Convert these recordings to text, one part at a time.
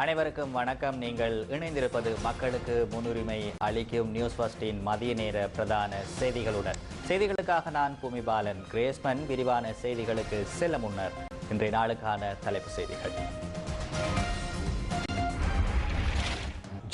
அனைவருக்கும் வணக்கம். நீங்கள் இணைந்திருப்பது மக்களுக்கு முன்னுரிமை அளிக்கும் நியூஸ் ஃபர்ஸ்டின் மதிய நேர பிரதான செய்திகளுடன். செய்திகளுக்காக நான் பூமிபாலன். கிரேஸ்மன் விரிவான செய்திகளுக்கு செல்ல முன்னர் இன்றைய நாளுக்கான தலைப்பு செய்திகள்.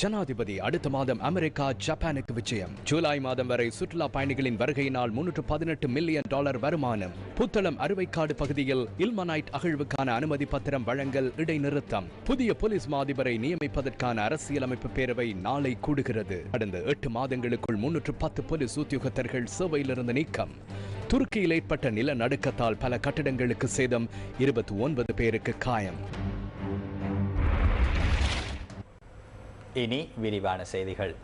ஜனாதிபதி அடுத்த மாதம் அமெரிக்கா ஜப்பானுக்கு விஜயம். ஜூலை மாதம் வரை சுற்றுலா பயணிகளின் வருகையினால் முன்னூற்று பதினெட்டு மில்லியன் டாலர் வருமானம். புத்தளம் அறுவைக்காடு பகுதியில் இல்மனைட் அகழ்வுக்கான அனுமதி பத்திரம் வழங்கல் இடைநிறுத்தம். புதிய போலீஸ் மாதிபரை நியமிப்பதற்கான அரசியலமைப்பு பேரவை நாளை கூடுகிறது. கடந்த எட்டு மாதங்களுக்குள் முன்னூற்று பத்து போலீஸ் உத்தியோகத்தர்கள் சேவையிலிருந்து நீக்கம். துருக்கியில் ஏற்பட்ட நிலநடுக்கத்தால் பல கட்டிடங்களுக்கு சேதம் இருபத்தி ஒன்பது பேருக்கு காயம். இனி விரிவான செய்திகள்.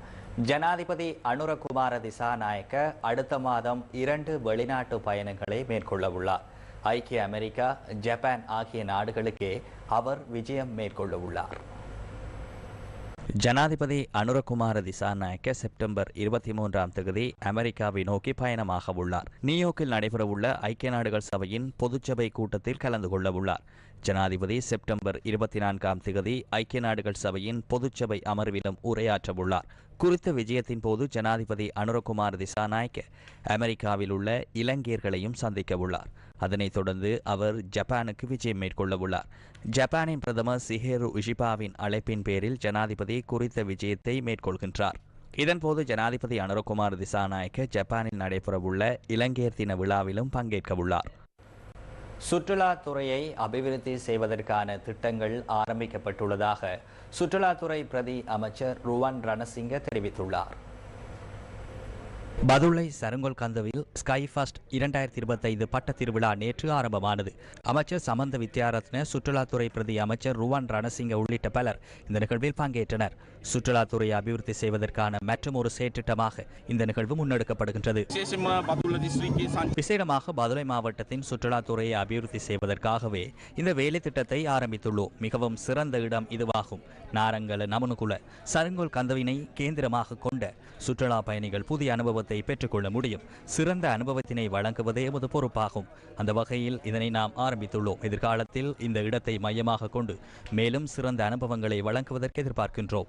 ஜனாதிபதி அனுரகுமார திசாநாயக்க அடுத்த மாதம் இரண்டு வெளிநாட்டு பயணங்களை மேற்கொள்ள உள்ளார். ஐக்கிய அமெரிக்கா ஜப்பான் ஆகிய நாடுகளுக்கே அவர் விஜயம் மேற்கொள்ள உள்ளார். ஜனாதிபதி அனுரகுமார திசாநாயக்க செப்டம்பர் இருபத்தி மூன்றாம் தேதி அமெரிக்காவை நோக்கி பயணமாக உள்ளார். நியூயார்க்கில் நடைபெறவுள்ள ஐக்கிய நாடுகள் சபையின் பொதுச்சபை கூட்டத்தில் கலந்து கொள்ள உள்ளார் ஜனாதிபதி செப்டம்பர் இருபத்தி நான்காம் தேதி ஐக்கிய நாடுகள் சபையின் பொதுச்சபை அமர்விலும் உரையாற்ற உள்ளார் குறித்த விஜயத்தின் போது ஜனாதிபதி அனுரகுமார் திசாநாயக்க அமெரிக்காவில் உள்ள இலங்கையர்களையும் சந்திக்க உள்ளார். அதனைத் தொடர்ந்து அவர் ஜப்பானுக்கு விஜயம் மேற்கொள்ள உள்ளார். ஜப்பானின் பிரதமர் சிஹேரு இஷிபாவின் அழைப்பின் பேரில் ஜனாதிபதி குறித்த விஜயத்தை மேற்கொள்கின்றார். இதன்போது ஜனாதிபதி அனுரகுமார் திசாநாயக்க ஜப்பானில் நடைபெறவுள்ள இலங்கையர் தின விழாவிலும் பங்கேற்க உள்ளார். சுற்றுலாத்துறையை அபிவிருத்தி செய்வதற்கான திட்டங்கள் ஆரம்பிக்கப்பட்டுள்ளதாக சுற்றுலாத்துறை பிரதி அமைச்சர் ருவான் ரணசிங்க தெரிவித்துள்ளார். பதுளை சருங்கோல் கந்தவில் ஸ்கை ஃபாஸ்ட் இரண்டாயிரத்தி இருபத்தைந்து பட்ட திருவிழா நேற்று ஆரம்பமானது. அமைச்சர் சமந்த வித்யாரத்ன சுற்றுலாத்துறை பிரதி அமைச்சர் ருவான் ரணசிங்க உள்ளிட்ட பலர் இந்த நிகழ்வில் பங்கேற்றனர். சுற்றுலாத்துறையை அபிவிருத்தி செய்வதற்கான மற்றும் ஒரு செயற்றிட்டமாக இந்த நிகழ்வு முன்னெடுக்கப்படுகின்றது. விசேடமாக பதுளை மாவட்டத்தின் சுற்றுலாத்துறையை அபிவிருத்தி செய்வதற்காகவே இந்த வேலை திட்டத்தை ஆரம்பித்துள்ளோம். மிகவும் சிறந்த இடம் இதுவாகும். நாரங்கல நமனுகுல சருங்கோல் கந்தவினை கேந்திரமாக கொண்ட சுற்றுலா பயணிகள் புதிய அனுபவத்தை பெற்றுக்கொள்ள முடியும். சிறந்த அனுபவத்தினை வழங்குவதே எமது பொறுப்பாகும். அந்த வகையில் இதனை நாம் ஆரம்பித்துள்ளோம். எதிர்காலத்தில் இந்த இடத்தை மையமாக கொண்டு மேலும் சிறந்த அனுபவங்களை வழங்குவதற்கு எதிர்பார்க்கின்றோம்.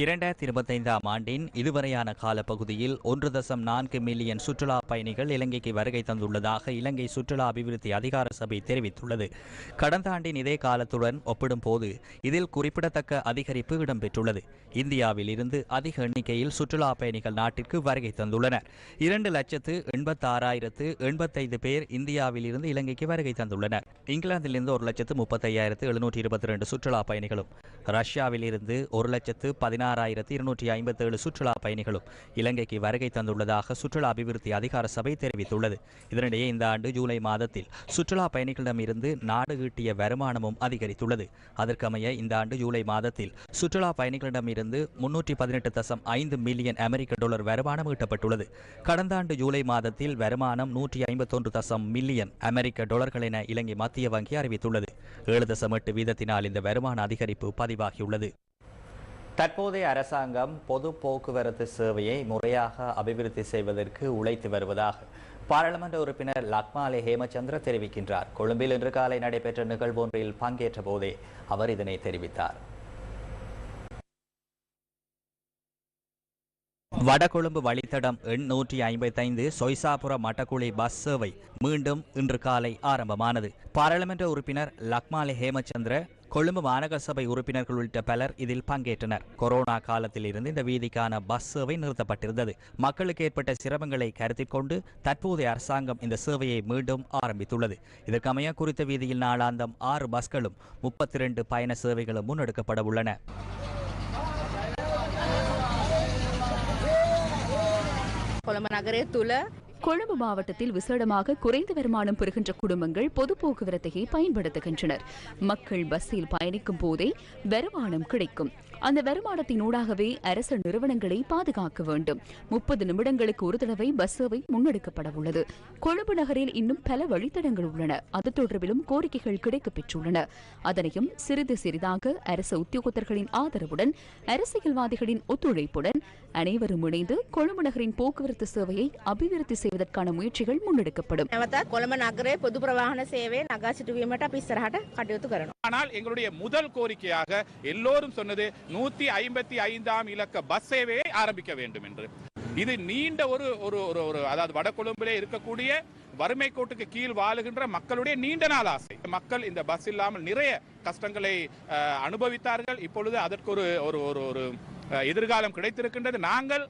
இரண்டாயிரத்தி இருபத்தைந்தாம் ஆண்டின் இதுவரையான காலப்பகுதியில் ஒன்று தசம் நான்கு மில்லியன் சுற்றுலா பயணிகள் இலங்கைக்கு வருகை தந்துள்ளதாக இலங்கை சுற்றுலா அபிவிருத்தி அதிகார சபை தெரிவித்துள்ளது. கடந்த ஆண்டின் இதே காலத்துடன் ஒப்பிடும்போது இதில் குறிப்பிடத்தக்க அதிகரிப்பு இடம்பெற்றுள்ளது. இந்தியாவில் இருந்து அதிக எண்ணிக்கையில் சுற்றுலா பயணிகள் நாட்டிற்கு வருகை தந்துள்ளனர். இரண்டு லட்சத்து எண்பத்தாறாயிரத்து எண்பத்தைந்து பேர் இந்தியாவில் இருந்து இலங்கைக்கு வருகை தந்துள்ளனர். இங்கிலாந்திலிருந்து ஒரு லட்சத்து முப்பத்தையாயிரத்து எழுநூற்றி இருபத்தி ரெண்டு சுற்றுலா பயணிகளும் ரஷ்யாவில் இருந்து ஒரு லட்சத்து பதினாறு பதினாறாயிரத்து இருநூற்றி ஐம்பத்தேழு சுற்றுலா பயணிகளும் இலங்கைக்கு வருகை தந்துள்ளதாக சுற்றுலா அபிவிருத்தி அதிகார சபை தெரிவித்துள்ளது. இதனிடையே இந்த ஆண்டு ஜூலை மாதத்தில் சுற்றுலா பயணிகளிடமிருந்து நாடு ஈட்டிய வருமானமும் அதிகரித்துள்ளது. அதற்கமைய இந்த ஆண்டு ஜூலை மாதத்தில் சுற்றுலா பயணிகளிடமிருந்து முன்னூற்றி பதினெட்டு தசம் ஐந்து மில்லியன் அமெரிக்க டாலர் வருமானம் ஈட்டப்பட்டுள்ளது. கடந்த ஆண்டு ஜூலை மாதத்தில் வருமானம் நூற்றி ஐம்பத்தொன்று தசம் மில்லியன் அமெரிக்க டாலர்கள் என இலங்கை மத்திய வங்கி அறிவித்துள்ளது. ஏழு தசம் எட்டு வீதத்தினால் இந்த வருமான அதிகரிப்பு பதிவாகியுள்ளது. தற்போதைய அரசாங்கம் பொது போக்குவரத்து சேவையை முறையாக அபிவிருத்தி செய்வதற்கு உழைத்து வருவதாக பாராளுமன்ற உறுப்பினர் லக்மாலே ஹேமச்சந்திர தெரிவிக்கின்றார். கொழும்பில் இன்று காலை நடைபெற்ற நிகழ்வொன்றில் பங்கேற்ற போதே அவர் இதனை தெரிவித்தார். வடகொழும்பு வழித்தடம் எண் நூற்றி ஐம்பத்தைந்து சொய்சாபுர மட்டக்குழி பஸ் சேவை மீண்டும் இன்று காலை ஆரம்பமானது. பாராளுமன்ற உறுப்பினர் லக்மாலே ஹேமச்சந்திர கொழும்பு மாநகர சபை உறுப்பினர்கள் உள்ளிட்ட பலர் இதில் பங்கேற்றனர் கொரோனா காலத்தில் இருந்து இந்த வீதிக்கான பஸ் சேவை நிறுத்தப்பட்டிருந்தது மக்களுக்கு ஏற்பட்ட சிரமங்களை கருத்தில் கொண்டு தற்போதைய அரசாங்கம் இந்த சேவையை மீண்டும் ஆரம்பித்துள்ளது இதற்கமைய குறித்த வீதியில் நாளாந்தம் ஆறு பஸ்களும் முப்பத்தி ரெண்டு பயண சேவைகளும் முன்னெடுக்கப்பட உள்ளன කොළඹ නගරය තුළ கொழும்பு மாவட்டத்தில் விசேடமாக குறைந்த வருமானம் பெறுகின்ற குடும்பங்கள் பொது போக்குவரத்தையே பயன்படுத்துகின்றனர். மக்கள் பஸ்ஸில் பயணிக்கும் போதே வருமானம் கிடைக்கும். அந்த வருமானத்தினூடாகவே அரசு நிறுவனங்களை பாதுகாக்க வேண்டும். முப்பது நிமிடங்களுக்கு ஒரு தடவை பஸ் சேவை முன்னெடுக்கப்பட உள்ளது. கொழும்பு நகரில் இன்னும் பல வழித்தடங்கள் உள்ளன. அது தொடர்பிலும் கோரிக்கைகள் கிடைக்கப்பெற்றுள்ளன. அதனையும் சிறிது சிறிதாக அரசு உத்தியோகத்தர்களின் ஆதரவுடன் அரசியல்வாதிகளின் ஒத்துழைப்புடன் அனைவரும் இணைந்து கொழும்பு நகரின் போக்குவரத்து சேவையை அபிவிருத்தி செய்வதற்கான முயற்சிகள் முன்னெடுக்கப்படும். கொழும்பு நகரே பொது பிரவாகன சேவை நகாசிட்டு வீமட்டா பிசராட்ட ஆனால் எங்களுடைய முதல் கோரிக்கையாக எல்லோரும் சொன்னது நூத்தி ஐம்பத்தி ஐந்தாம் இலக்க பஸ் சேவையை ஆரம்பிக்க வேண்டும் என்று. இது நீண்ட ஒரு ஒரு ஒரு ஒரு அதாவது வடகொழும்பிலே இருக்கக்கூடிய வறுமை கோட்டுக்கு கீழ் வாழுகின்ற மக்களுடைய நீண்ட நாள் ஆசை. மக்கள் இந்த பஸ் இல்லாமல் நிறைய கஷ்டங்களை அனுபவித்தார்கள். இப்பொழுது அதற்கு ஒரு ஒரு ஒரு ஒரு எதிர்காலம் கிடைத்திருக்கின்றது. நாங்கள்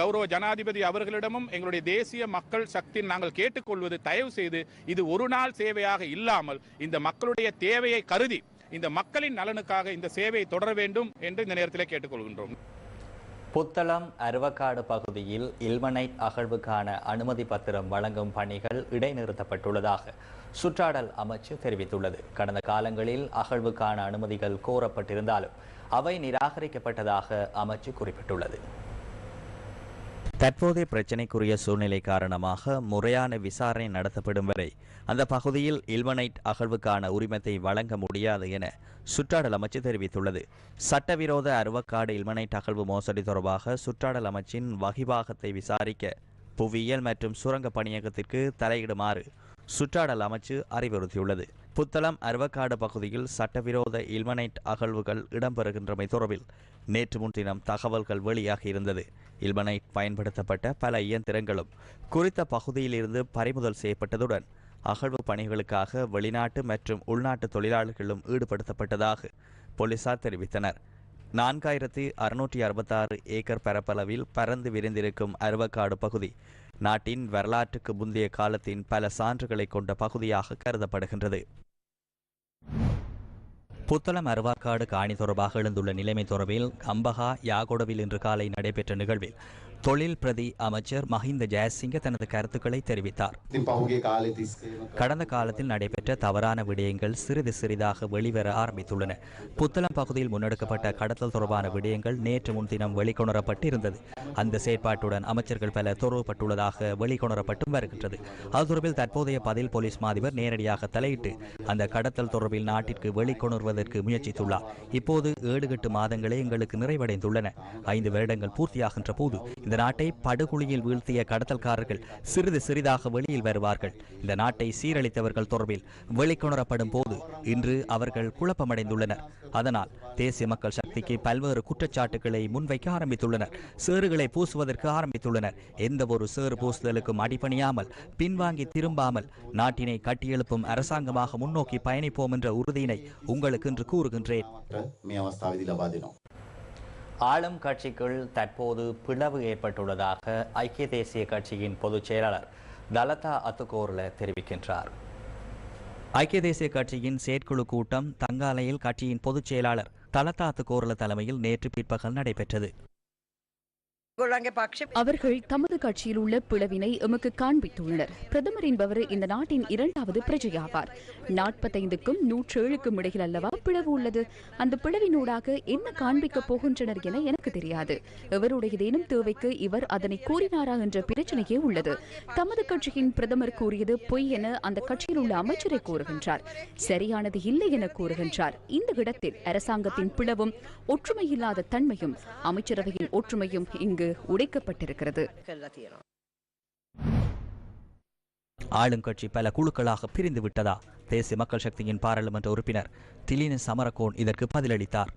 கௌரவ ஜனாதிபதி அவர்களிடமும் எங்களுடைய தேசிய மக்கள் சக்தி நாங்கள் கேட்டுக்கொள்வது தயவு செய்து இது ஒரு நாள் சேவையாக இல்லாமல் இந்த மக்களுடைய தேவையை கருதி இந்த மக்களின் நலனுக்காக இந்த சேவையை தொடர வேண்டும் என்று இந்த நேரத்தில் கேட்டுக்கொள்கின்றோம். புத்தளம் அருவக்காடு பகுதியில் இல்மனைட் அகழ்வுக்கான அனுமதி பத்திரம் வழங்கும் பணிகள் இடைநிறுத்தப்பட்டுள்ளதாக சுற்றாடல் அமைச்சு தெரிவித்துள்ளது. கடந்த காலங்களில் அகழ்வுக்கான அனுமதிகள் கோரப்பட்டிருந்தாலும் அவை நிராகரிக்கப்பட்டதாக அமைச்சு குறிப்பிட்டுள்ளது. தற்போதைய பிரச்சினைக்குரிய சூழ்நிலை காரணமாக முறையான விசாரணை நடத்தப்படும் வரை அந்த பகுதியில் இல்வனைட் அகழ்வுக்கான உரிமத்தை வழங்க முடியாது என சுற்றாடல் அமைச்சு தெரிவித்துள்ளது. சட்டவிரோத அருவக்காடு இல்மனைட் அகழ்வு மோசடி தொடர்பாக சுற்றாடல் அமைச்சின் வகிபாகத்தை விசாரிக்க புவியியல் மற்றும் சுரங்க பணியகத்திற்கு தலையிடுமாறு சுற்றாடல் அமைச்சு அறிவுறுத்தியுள்ளது. புத்தளம் அருவக்காடு பகுதியில் சட்டவிரோத இல்மனைட் அகழ்வுகள் இடம்பெறுகின்றமை தொடர்பில் நேற்று முன்தினம் தகவல்கள் வெளியாகியிருந்தது இல்மனைட் பயன்படுத்தப்பட்ட பல இயந்திரங்களும் குறித்த பகுதியிலிருந்து பறிமுதல் செய்யப்பட்டதுடன் அகழ்வு பணிகளுக்காக வெளிநாட்டு மற்றும் உள்நாட்டு தொழிலாளர்களும் ஈடுபடுத்தப்பட்டதாக போலீசார் தெரிவித்தனர். நான்காயிரத்தி அறுநூற்றி அறுபத்தாறு ஏக்கர் பரப்பளவில் பறந்து விரிந்திருக்கும் அருவக்காடு பகுதி நாட்டின் வரலாற்றுக்கு முந்தைய காலத்தின் பல சான்றுகளை கொண்ட பகுதியாக கருதப்படுகின்றது. புத்தளம் அருவாக்காடு காணி தொடர்பாக எழுந்துள்ள நிலைமை தொடர்பில் கம்பகா யாகோடவில் இன்று காலை நடைபெற்ற நிகழ்வில் தொழில் பிரதி அமைச்சர் மஹிந்த ஜெயசிங்க தனது கருத்துக்களை தெரிவித்தார். கடந்த காலத்தில் நடைபெற்ற தவறான விடயங்கள் சிறிது சிறிதாக வெளிவர ஆரம்பித்துள்ளன. புத்தளம் பகுதியில் முன்னெடுக்கப்பட்ட கடத்தல் தொடர்பான விடயங்கள் நேற்று முன்தினம் வெளிக்கொணரப்பட்டு அந்த செயற்பாட்டுடன் அமைச்சர்கள் பல தொடர்புபட்டுள்ளதாக வெளிக்கொணரப்பட்டும் வருகின்றது. அது தொடர்பில் தற்போதைய பதில் போலீஸ் மாதிபர் நேரடியாக தலையிட்டு அந்த கடத்தல் தொடர்பில் நாட்டிற்கு வெளிக்கொணர்வதற்கு முயற்சித்துள்ளார். இப்போது ஏழு எட்டு மாதங்களே எங்களுக்கு நிறைவடைந்துள்ளன. ஐந்து வருடங்கள் பூர்த்தியாகின்ற போது இந்த நாட்டை படுகுழியில் வீழ்த்திய கடத்தல்காரர்கள் சிறிது சிறிதாக வெளியில் வருவார்கள். இந்த நாட்டை சீரழித்தவர்கள் தொடர்பில் வெளிக்கொணரப்படும் போது இன்று அவர்கள் குழப்பமடைந்துள்ளனர். அதனால் தேசிய மக்கள் சக்திக்கு பல்வேறு குற்றச்சாட்டுகளை முன்வைக்க ஆரம்பித்துள்ளனர். சேறுகளை பூசுவதற்கு ஆரம்பித்துள்ளனர். எந்த ஒரு சேறு பூசுதலுக்கும் அடிபணியாமல் பின்வாங்கி திரும்பாமல் நாட்டினை கட்டியெழுப்பும் அரசாங்கமாக முன்னோக்கி பயணிப்போம் என்ற உறுதியினை உங்களுக்கு இன்று கூறுகின்றேன் ஆளும் கட்சிக்குள் தற்போது பிளவு ஏற்பட்டுள்ளதாக ஐக்கிய தேசிய கட்சியின் பொதுச் செயலாளர் தலதா அத்துகோர்ல தெரிவிக்கின்றார். ஐக்கிய தேசிய கட்சியின் செயற்குழு கூட்டம் தங்காலையில் கட்சியின் பொதுச் செயலாளர் தலதா அத்துகோர்ல தலைமையில் நேற்று பிற்பகல் நடைபெற்றது. அவர்கள் தமது கட்சியில் உள்ள பிளவினை எமக்கு காண்பித்துள்ளனர். பிரதமர் என்பவர் இந்த நாட்டின் இரண்டாவது பிரஜையாவார். நாற்பத்தைந்துக்கும் நூற்றேழுக்கும் இடையில் அல்லவா பிளவு உள்ளது? அந்த பிளவினூடாக என்ன காண்பிக்கப் போகின்றனர் என எனக்கு தெரியாது. எவருடையதேனும் தேவைக்கு இவர் அதனை கூறினாரா என்ற பிரச்சனையே உள்ளது. தமது கட்சியின் பிரதமர் கூறியது பொய் என அந்த கட்சியில் உள்ள அமைச்சரை கூறுகின்றார். சரியானது இல்லை என கூறுகின்றார். இந்த இடத்தில் அரசாங்கத்தின் பிளவும் ஒற்றுமையில்லாத தன்மையும் அமைச்சரவையின் ஒற்றுமையும் இங்கு உடைக்கப்பட்டிருக்கிறது. ஆளுங்கட்சி பல குழுக்களாக பிரிந்து விட்டதா? தேசிய மக்கள் சக்தியின் பாராளுமன்ற உறுப்பினர் திலீன சமரகோன் இதற்கு பதிலளித்தார்.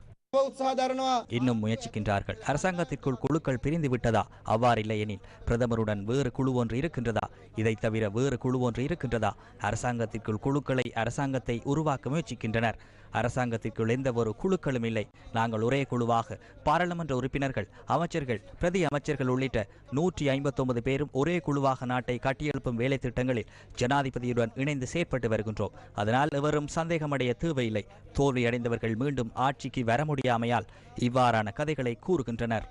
இன்னும் முயற்சிக்கின்றார்கள். அரசாங்கத்திற்குள் குழுக்கள் பிரிந்து விட்டதா? அவ்வாறில்லை எனில் பிரதமருடன் வேறு குழு ஒன்று இருக்கின்றதா? இதை தவிர வேறு குழு ஒன்று இருக்கின்றதா? அரசாங்கத்திற்குள் குழுக்களை அரசாங்கத்தை உருவாக்க முயற்சிக்கின்றனர். அரசாங்கத்திற்குள் எந்த ஒரு குழுக்களும் இல்லை. நாங்கள் ஒரே குழுவாக பாராளுமன்ற உறுப்பினர்கள் அமைச்சர்கள் பிரதி அமைச்சர்கள் உள்ளிட்ட நூற்றி ஐம்பத்தொன்பது பேரும் ஒரே குழுவாக நாட்டை கட்டியெழுப்பும் வேலை திட்டங்களில் ஜனாதிபதியுடன் இணைந்து செயற்பட்டு வருகின்றோம். அதனால் எவரும் சந்தேகமடைய தேவையில்லை. தோல்வியடைந்தவர்கள் மீண்டும் ஆட்சிக்கு வர முடியாமையால் இவ்வாறான கதைகளை கூறுகின்றனர்.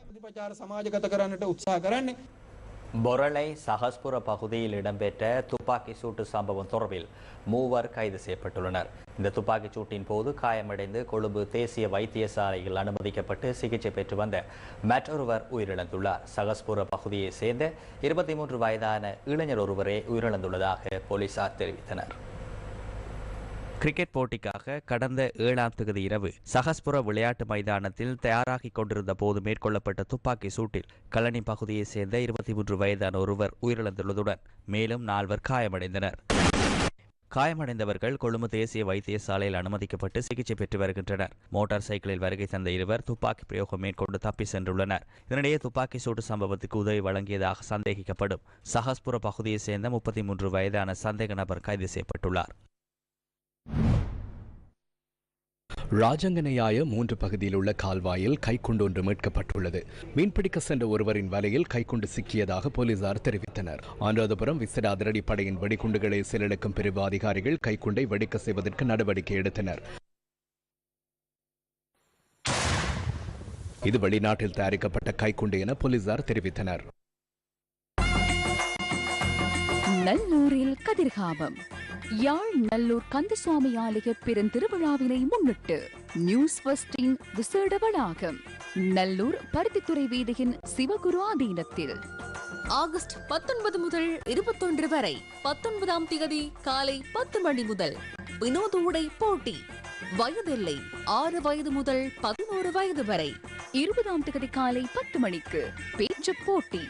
பொரளை சஹஸ்புர பகுதியில் இடம்பெற்ற துப்பாக்கி சூட்டு சம்பவம் தொடர்பில் மூவர் கைது செய்யப்பட்டுள்ளனர். இந்த துப்பாக்கிச் சூட்டின் போது காயமடைந்து கொழும்பு தேசிய வைத்தியசாலையில் அனுமதிக்கப்பட்டு சிகிச்சை பெற்று வந்த மற்றொருவர் உயிரிழந்துள்ளார். சகஸ்புர பகுதியைச் சேர்ந்த இருபத்தி மூன்று வயதான இளைஞர் ஒருவரே உயிரிழந்துள்ளதாக போலீசார் தெரிவித்தனர். கிரிக்கெட் போட்டிக்காக கடந்த ஏழாம் தேதி இரவு சகஸ்புர விளையாட்டு மைதானத்தில் தயாராகிக் கொண்டிருந்த போது மேற்கொள்ளப்பட்ட துப்பாக்கி சூட்டில் கழனி பகுதியைச் சேர்ந்த இருபத்தி மூன்று வயதான ஒருவர் உயிரிழந்துள்ளதுடன் மேலும் நால்வர் காயமடைந்தனர். காயமடைந்தவர்கள் கொழும்பு தேசிய வைத்தியசாலையில் அனுமதிக்கப்பட்டு சிகிச்சை பெற்று வருகின்றனர். மோட்டார் சைக்கிளில் வருகை தந்த இருவர் துப்பாக்கி பிரயோகம் மேற்கொண்டு தப்பி சென்றுள்ளனர். இதனிடையே துப்பாக்கி சூட்டு சம்பவத்துக்கு உதவி வழங்கியதாக சந்தேகிக்கப்படும் சஹஸ்புர பகுதியைச் சேர்ந்த முப்பத்தி மூன்று வயதான சந்தேக நபர் கைது செய்யப்பட்டுள்ளார். ராஜங்கனையாய மூன்று பகுதியில் உள்ள கால்வாயில் கைக்குண்டு ஒன்று மீட்கப்பட்டுள்ளது. மீன்பிடிக்க சென்ற ஒருவரின் வலையில் கைக்குண்டு சிக்கியதாக போலீசார் தெரிவித்தனர். அனுராதபுரம் விசிட அதிரடி படையின் வெடிகுண்டுகளை செயலிழக்கும் பிரிவு அதிகாரிகள் கைக்குண்டை வெடிக்க செய்வதற்கு நடவடிக்கை எடுத்தனர். இது வெளிநாட்டில் தயாரிக்கப்பட்ட கைக்குண்டு என போலீசார் தெரிவித்தனர். நல்லூரில் கதிர்காமம். யாழ் நல்லூர் கந்தசுவாமி ஆலய பெருந்திருவிழாவினை முன்னிட்டு நியூஸ் ஃபர்ஸ்டின் விசேட வளாகம் நல்லூர் பருத்தித்துறை வீதியின் சிவகுரு ஆதீனத்தில். ஆகஸ்ட் பத்தொன்பது முதல் இருபத்தொன்று வரை பத்தொன்பதாம் தேதி காலை பத்து மணி முதல் வினோத உடை போட்டி. வயதில்லை ஆறு வயது முதல் பதினோரு வயது வரை இருபதாம் தேதி காலை பத்து மணிக்கு பேச்சு போட்டி.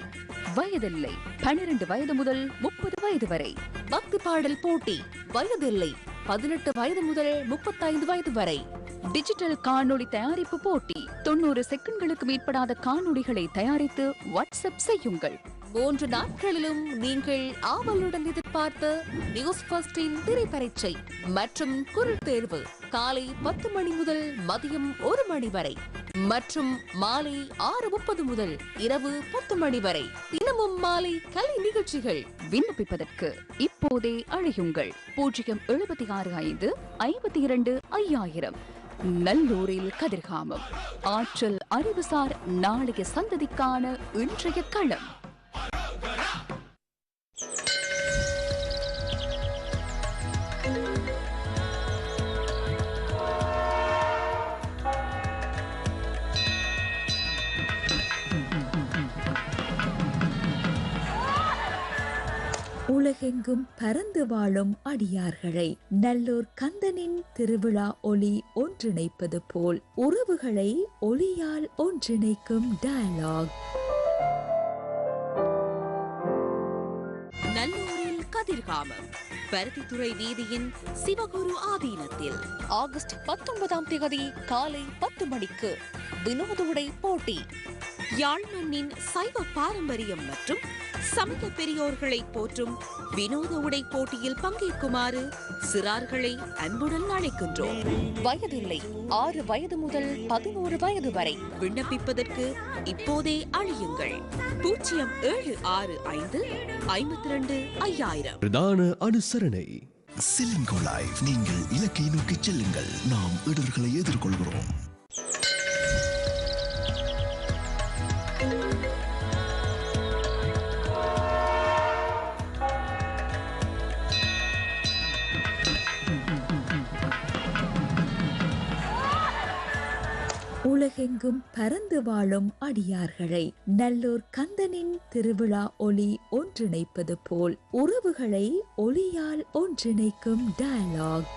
வயதில்லை. பனிரெண்டு வயது முதல் முப்பது வயது வரை. பக்தி பாடல் போட்டி. வயதில்லை. பதினெட்டு வயது முதல் முப்பத்தைந்து வயது வரை. டிஜிட்டல் காணொளி தயாரிப்பு போட்டி. தொண்ணூறு செகண்ட்களுக்கு மேற்படாத காணொளிகளை தயாரித்து வாட்ஸ்அப் செய்யுங்கள். மூன்று நாட்களிலும் நீங்கள் ஆவலுடன் எதிர்பார்த்த நியூஸ் ஃபர்ஸ்டின் திரைப்பரீட்சை மற்றும் குரல் தேர்வு. காலை பத்து மணி முதல் மதியம் ஒரு மணி வரை. மற்றும் மாலை ஆறு முப்பது முதல் இரவு பத்து மணி வரை தினமும் மாலை கலை நிகழ்ச்சிகள் விண்ணப்பிப்பதற்கு இப்போதே அழையுங்கள். பூஜ்ஜியம் எழுபத்தி ஆறு ஐந்து ஐம்பத்தி இரண்டு ஐயாயிரம். நல்லூரில் கதிர்காமம். ஆற்றல் அறிவுசார் நாளைய சந்ததிக்கான இன்றைய களம். உலகெங்கும் பறந்து வாழும் அடியார்களை நல்லூர் கந்தனின் திருவிழா ஒளி ஒன்றிணைப்பது போல் உறவுகளை ஒளியால் ஒன்றிணைக்கும் டயலாக் கதிர்காமம் பருத்தித்துறை வீதியின் சிவகுரு ஆதீனத்தில். ஆகஸ்ட் பத்தொன்பதாம் தேதி காலை பத்து மணிக்கு வினோத உடை போட்டி. யாழ் மண்ணின் சைவ பாரம்பரியம் மற்றும் சமய பெரியோர்களை போற்றும் வினோத உடை போட்டியில் பங்கேற்குமாறு சிறார்களை அன்புடன் அழைக்கின்றோம். வயதில்லை. ஆறு வயது முதல் பதினோரு வயது வரை. விண்ணப்பிப்பதற்கு இப்போதே அழியுங்கள். பூஜ்ஜியம் ஏழு ஆறு ஐந்து ஐம்பத்தி ரெண்டு ஐயாயிரம். பிரதான அனுசரணை. சிலிங்கோ லைஃப் நீங்கள் இலக்கை நோக்கி செல்லுங்கள். நாம் இடர்களை எதிர்கொள்கிறோம். உலகெங்கும் பறந்து வாழும் அடியார்களை. நல்லூர் கந்தனின் திருவிழா ஒளி ஒன்றிணைப்பது போல் உறவுகளை ஒளியால் ஒன்றிணைக்கும் டயலாக்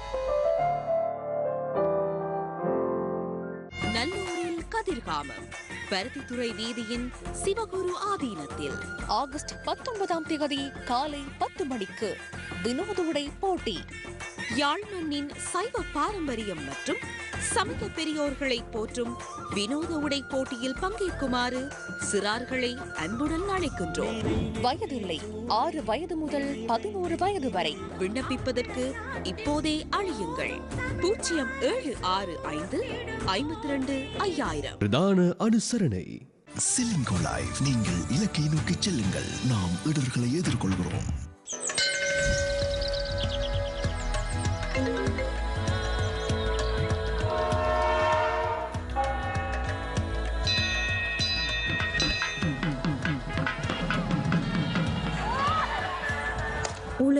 நல்லூரில் கதிர்காமம். பருத்தித்துறை வீதியின் சிவகுரு ஆதீனத்தில். ஆகஸ்ட் பத்தொன்பதாம் தேதி காலை பத்து மணிக்கு வினோத உடை போட்டி. யாழ் மண்ணின் சைவ பாரம்பரியம் மற்றும் சமய பெரியோர்களை போற்றும் வினோத உடை போட்டியில் பங்கேற்குமாறு சிறார்களை அன்புடன் அழைக்கின்றோம். வயதில்லை ஆறு வயது முதல் பதினோரு வயது வரை விண்ணப்பிப்பதற்கு இப்போதே அழியுங்கள். பூஜ்ஜியம் ஏழு ஆறு ஐந்து ஐம்பத்தி ரெண்டு ஐயாயிரம். பிரதான அனுசரணை சிலிங்கோ லைஃப் நீங்கள் இலக்கை நோக்கி செல்லுங்கள். நாம் இடர்களை எதிர்கொள்கிறோம்.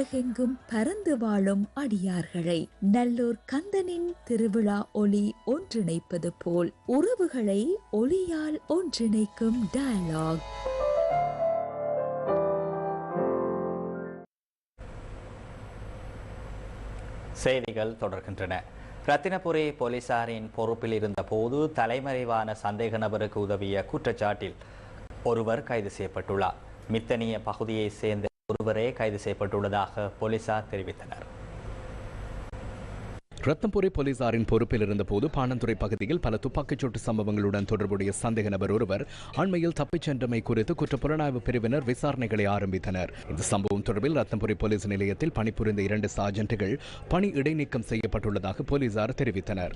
உலகெங்கும் பறந்து வாழும் அடியார்களை. நல்லூர் கந்தனின் திருவிழா ஒளி ஒன்றிணைப்பது போல் உறவுகளை ஒளியால் ஒன்றிணைக்கும் டயலாக் செய்திகள் தொடர்கின்றன. ரத்தினபுரி போலீசாரின் பொறுப்பில் இருந்த போது தலைமறைவான சந்தேக நபருக்கு உதவிய குற்றச்சாட்டில் ஒருவர் கைது செய்யப்பட்டுள்ளார். மித்தனிய பகுதியைச் சேர்ந்த ஒருவரே கைது செய்யப்பட்டுள்ளதாக போலீசார் தெரிவித்தனர். ரத்தம்புரி போலீசாரின் பொறுப்பில் இருந்தபோது பாணந்துறை பகுதியில் பல துப்பாக்கிச்சூட்டு சம்பவங்களுடன் தொடர்புடைய சந்தேக நபர் ஒருவர் அண்மையில் தப்பிச் சென்றமை குறித்து குற்றப்புலனாய்வு பிரிவினர் விசாரணைகளை ஆரம்பித்தனர். இந்த சம்பவம் தொடர்பில் ரத்தம்புரி போலீஸ் நிலையத்தில் பணிபுரிந்த இரண்டு சார்ஜென்ட்டுகள் பணி இடைநீக்கம் செய்யப்பட்டுள்ளதாக போலீசார் தெரிவித்தனர்.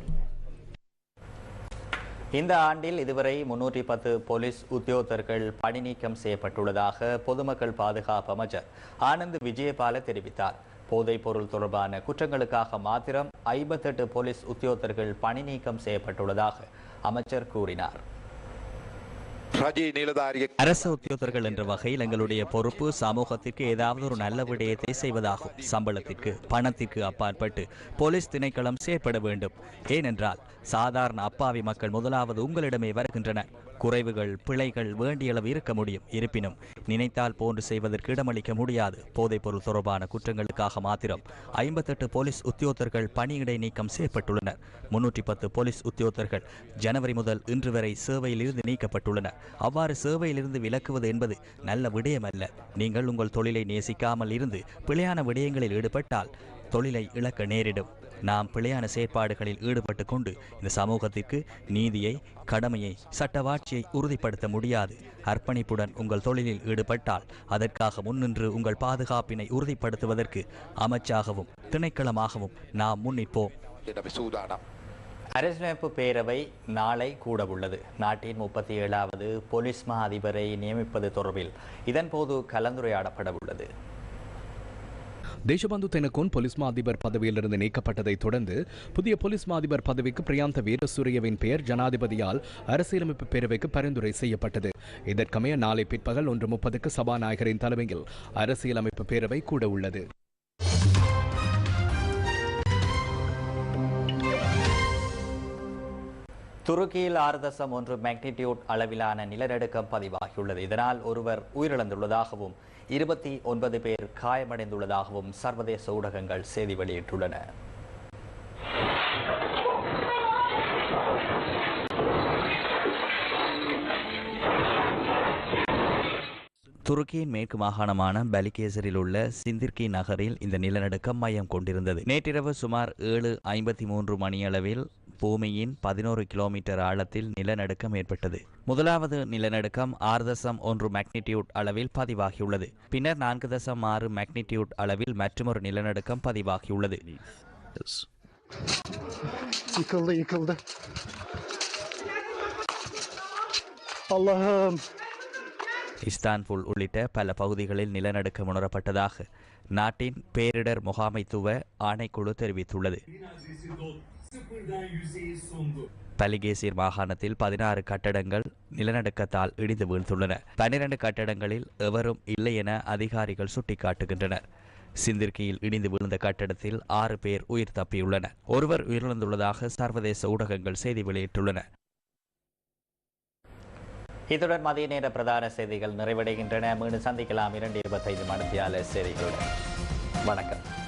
இந்த ஆண்டில் இதுவரை முன்னூற்றி பத்து போலீஸ் உத்தியோகத்தர்கள் பணி நீக்கம் செய்யப்பட்டுள்ளதாக பொதுமக்கள் பாதுகாப்பு அமைச்சர் ஆனந்த் விஜயபால தெரிவித்தார். போதைப் பொருள் தொடர்பான குற்றங்களுக்காக மாத்திரம் ஐம்பத்தெட்டு போலீஸ் உத்தியோகத்தர்கள் பணி நீக்கம் செய்யப்பட்டுள்ளதாக அமைச்சர் கூறினார். அரச உத்தியோகர்கள் என்ற வகையில் எங்களுடைய பொறுப்பு சமூகத்திற்கு ஏதாவது ஒரு நல்ல விடயத்தை செய்வதாகும். சம்பளத்திற்கு பணத்திற்கு அப்பாற்பட்டு போலீஸ் திணைக்களம் செயற்பட வேண்டும். ஏனென்றால் சாதாரண அப்பாவி மக்கள் முதலாவது உங்களிடமே வருகின்றனர். குறைவுகள் பிழைகள் வேண்டியளவு இருக்க முடியும். இருப்பினும் நினைத்தால் போன்று செய்வதற்கு இடமளிக்க முடியாது. போதைப்பொருள் தொடர்பான குற்றங்களுக்காக மாத்திரம் ஐம்பத்தெட்டு போலீஸ் உத்தியோகத்தர்கள் பணியிடை நீக்கம் செய்யப்பட்டுள்ளனர். முன்னூற்றி பத்து போலீஸ் உத்தியோகத்தர்கள் ஜனவரி முதல் இன்று வரை சேவையில் இருந்து நீக்கப்பட்டுள்ளனர். அவ்வாறு சேவையிலிருந்து விலக்குவது என்பது நல்ல விடயமல்ல. நீங்கள் உங்கள் தொழிலை நேசிக்காமல் இருந்து பிழையான விடயங்களில் ஈடுபட்டால் தொழிலை இழக்க நேரிடும். நாம் பிழையான செயற்பாடுகளில் ஈடுபட்டு கொண்டு இந்த சமூகத்திற்கு நீதியை கடமையை சட்டவாட்சியை உறுதிப்படுத்த முடியாது. அர்ப்பணிப்புடன் உங்கள் தொழிலில் ஈடுபட்டால் அதற்காக முன்னின்று உங்கள் பாதுகாப்பினை உறுதிப்படுத்துவதற்கு அமைச்சாகவும் திணைக்களமாகவும் நாம் முன்னிற்போம். அரசியலமைப்பு பேரவை நாளை கூட உள்ளது நாட்டின் முப்பத்தி ஏழாவது போலீஸ் மா அதிபரை நியமிப்பது தொடர்பில் இதன்போது கலந்துரையாடப்பட உள்ளது தேசபந்து தெனக்கோன் போலீஸ் மா அதிபர் பதவியிலிருந்து நீக்கப்பட்டதைத் தொடர்ந்து புதிய போலீஸ் மா அதிபர் பதவிக்கு பிரியாந்த வீரசூரியவின் பெயர் ஜனாதிபதியால் அரசியலமைப்பு பேரவைக்கு பரிந்துரை செய்யப்பட்டது. இதற்கமைய நாளை பிற்பகல் ஒன்று முப்பதுக்கு சபாநாயகரின் தலைமையில் அரசியலமைப்பு பேரவை கூட உள்ளது. துருக்கியில் ஆறு தசம் ஒன்று மேக்னிடியூட் அளவிலான நிலநடுக்கம் பதிவாகியுள்ளது. இதனால் ஒருவர் உயிரிழந்துள்ளதாகவும் இருபத்தி ஒன்பது பேர் காயமடைந்துள்ளதாகவும் சர்வதேச ஊடகங்கள் செய்தி வெளியிட்டுள்ளன. துருக்கியின் மேற்கு மாகாணமான பலிகேசரில் உள்ள சிந்திர்கி நகரில் இந்த நிலநடுக்கம் மையம் கொண்டிருந்தது. நேற்றிரவு சுமார் ஏழு ஐம்பத்தி மூன்று மணியளவில் பூமியின் பதினோரு கிலோமீட்டர் ஆழத்தில் நிலநடுக்கம் ஏற்பட்டது. முதலாவது நிலநடுக்கம் ஆறு தசம் ஒன்று மேக்னிடியூட் அளவில் பதிவாகியுள்ளது. பின்னர் நான்கு தசம் ஆறு மேக்னிடியூட் அளவில் மற்றொரு நிலநடுக்கம் பதிவாகியுள்ளது. Yıkıldı yıkıldı. Allah'ım. இஸ்தான்புல் உள்ளிட்ட பல பகுதிகளில் நிலநடுக்கம் உணரப்பட்டதாக நாட்டின் பேரிடர் முகாமைத்துவ ஆணைக்குழு தெரிவித்துள்ளது. பலிகேசிர் மாகாணத்தில் பதினாறு கட்டடங்கள் நிலநடுக்கத்தால் இடிந்து வீழ்ந்துள்ளன. பன்னிரண்டு கட்டடங்களில் எவரும் இல்லை என அதிகாரிகள் சுட்டிக்காட்டுகின்றனர். சிந்திர்கியில் இடிந்து விழுந்த கட்டடத்தில் ஆறு பேர் உயிர் தப்பியுள்ளனர். ஒருவர் உயிரிழந்துள்ளதாக சர்வதேச ஊடகங்கள் செய்தி வெளியிட்டுள்ளன. இத்துடன் மதிய நேர பிரதான செய்திகள் நிறைவடைகின்றன. மீண்டும் சந்திக்கலாம் இரண்டு இருபத்தைந்து மணித்தியால செய்திகளுடன். வணக்கம்.